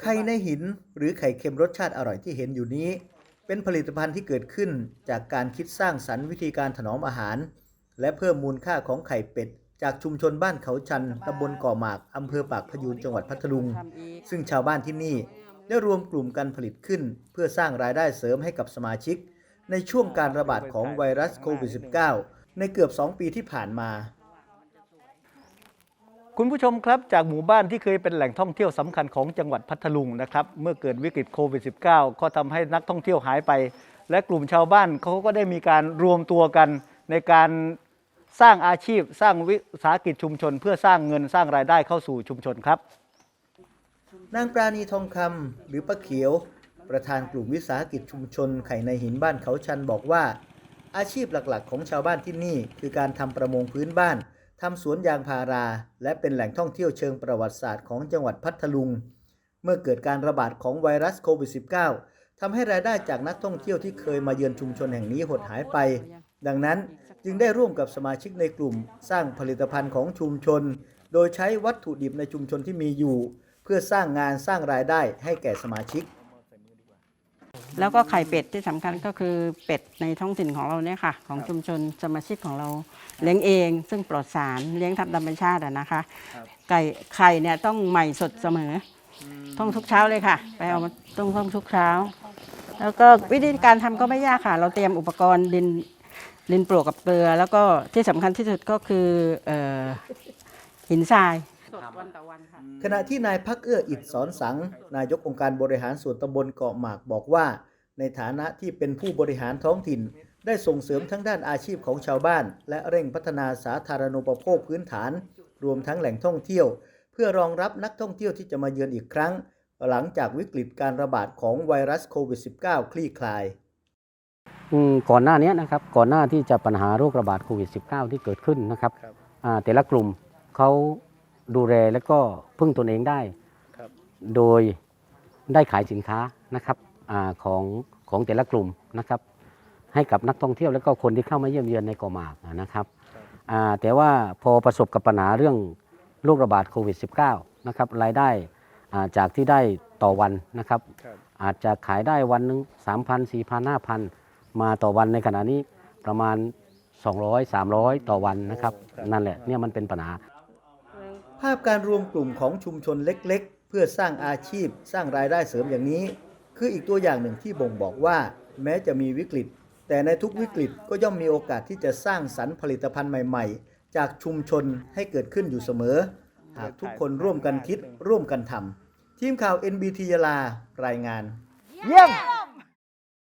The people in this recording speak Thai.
ไข่ในหินหรือไข่เค็มรสชาติอร่อยที่เห็นอยู่นี้ เป็นผลิตภัณฑ์ที่เกิดขึ้นจากการคิดสร้างสรรค์วิธีการถนอมอาหาร และเพิ่มมูลค่าของไข่เป็ด จากชุมชนบ้านเขาชันตำบลก่อหมากอำเภอปากพยูนจังหวัดพัทลุง ซึ่งชาวบ้านที่นี่ได้รวมกลุ่มกันผลิตขึ้น เพื่อสร้างรายได้เสริมให้กับสมาชิก ในช่วงการระบาดของไวรัสโควิด -19 ในเกือบ 2 ปีที่ผ่านมา คุณผู้ชมครับจากหมู่บ้านที่เคยเป็นแหล่งท่องเที่ยวสำคัญของจังหวัดพัทลุงนะครับเมื่อเกิดวิกฤตโควิด -19 ก็ทำให้นักท่องเที่ยวหายไป และกลุ่มชาวบ้านเขาก็ได้มีการรวมตัวกันในการสร้างอาชีพ สร้างวิสาหกิจชุมชน เพื่อสร้างเงินสร้างรายได้เข้าสู่ชุมชนครับ นางปราณีทองคำหรือป้าเขียว ประธานกลุ่มวิสาหกิจชุมชน ไข่ในหินบ้านเขาชันบอกว่า อาชีพหลักๆ ของชาวบ้านที่นี่คือการทำประมงพื้นบ้าน ทำสวนยางพารา และเป็นแหล่งท่องเที่ยวเชิงประวัติศาสตร์ของจังหวัดพัทลุง เมื่อเกิดการระบาดของไวรัสโควิด -19 ทำให้รายได้จากนักท่องเที่ยวที่เคยมาเยือนชุมชนแห่งนี้หดหายไป ดังนั้นจึงได้ร่วมกับสมาชิกในกลุ่ม สร้างผลิตภัณฑ์ของชุมชน โดยใช้วัตถุดิบในชุมชนที่มีอยู่ เพื่อสร้างงานสร้างรายได้ให้แก่สมาชิก แล้วก็ไข่เป็ดที่สำคัญก็คือเป็ดในท้องถิ่นของเราเนี่ยค่ะ ของชุมชนสมาชิกของเราเลี้ยงเอง ซึ่งปลอดสารเลี้ยงทำธรรมชาติอะนะคะ ไก่ไข่เนี่ยต้องใหม่สดเสมออต้องทุกเช้าเลยค่ะ ไปเอามาต้องต้องทุกเช้า แล้วก็วิธีการทำก็ไม่ยากค่ะ เราเตรียมอุปกรณ์ดินดินปลวกกับเกลือ แล้วก็ที่สำคัญที่สุดก็คือเอ่อหินทราย สดวันต่อวันค่ะ ขณะที่นายพักเอื้ออิดสอนสัง นายกองค์การบริหารส่วนตำบลเกาะหมากบอกว่า ในฐานะที่เป็นผู้บริหารท้องถิ่น ได้ส่งเสริมทั้งด้านอาชีพของชาวบ้าน และเร่งพัฒนาสาธารณูปโภคพื้นฐาน รวมทั้งแหล่งท่องเที่ยว เพื่อรองรับนักท่องเที่ยวที่จะมาเยือนอีกครั้ง หลังจากวิกฤตการระบาดของไวรัสโควิด -19 คลี่คลาย อืมก่อนหน้านี้นะครับก่อนหน้าที่จะปัญหาโรคระบาดโควิด -19 ที่เกิดขึ้นนะครับครับ อ่าแต่ละกลุ่มเขา ดูแลและก็พึ่งตนเองได้ ครับ โดยได้ขายสินค้านะครับอาของของแต่ละกลุ่มนะครับ ให้กับนักท่องเที่ยวและก็คนที่เข้ามาเยี่ยมเยือนในเกาะหมากนะครับอ่าแต่ว่าพอประสบกับปัญหาเรื่องโรคระบาดโควิด -19 นะครับรายได้อ่าจากที่ได้ต่อวันนะครับอาจจะขายได้วันหนึ่ง3,000 4,000 5,000 มาต่อวันในขณะนี้ประมาณ 200 300 ต่อวันนะครับ นั่นแหละเนี่ยมันเป็นปัญหาภาพการรวมกลุ่มของชุมชนเล็กๆ เพื่อสร้างอาชีพสร้างรายได้เสริมอย่างนี้ คืออีกตัวอย่างหนึ่งที่บ่งบอกว่า แม้จะมีวิกฤต แต่ในทุกวิกฤตก็ย่อมมีโอกาสที่จะสร้างสรรค์ผลิตภัณฑ์ใหม่ ๆ จากชุมชนให้เกิดขึ้นอยู่เสมอ หากทุกคนร่วมกันคิดร่วมกันทำทีมข่าว NBT ยาลารายงาน เยี่ยม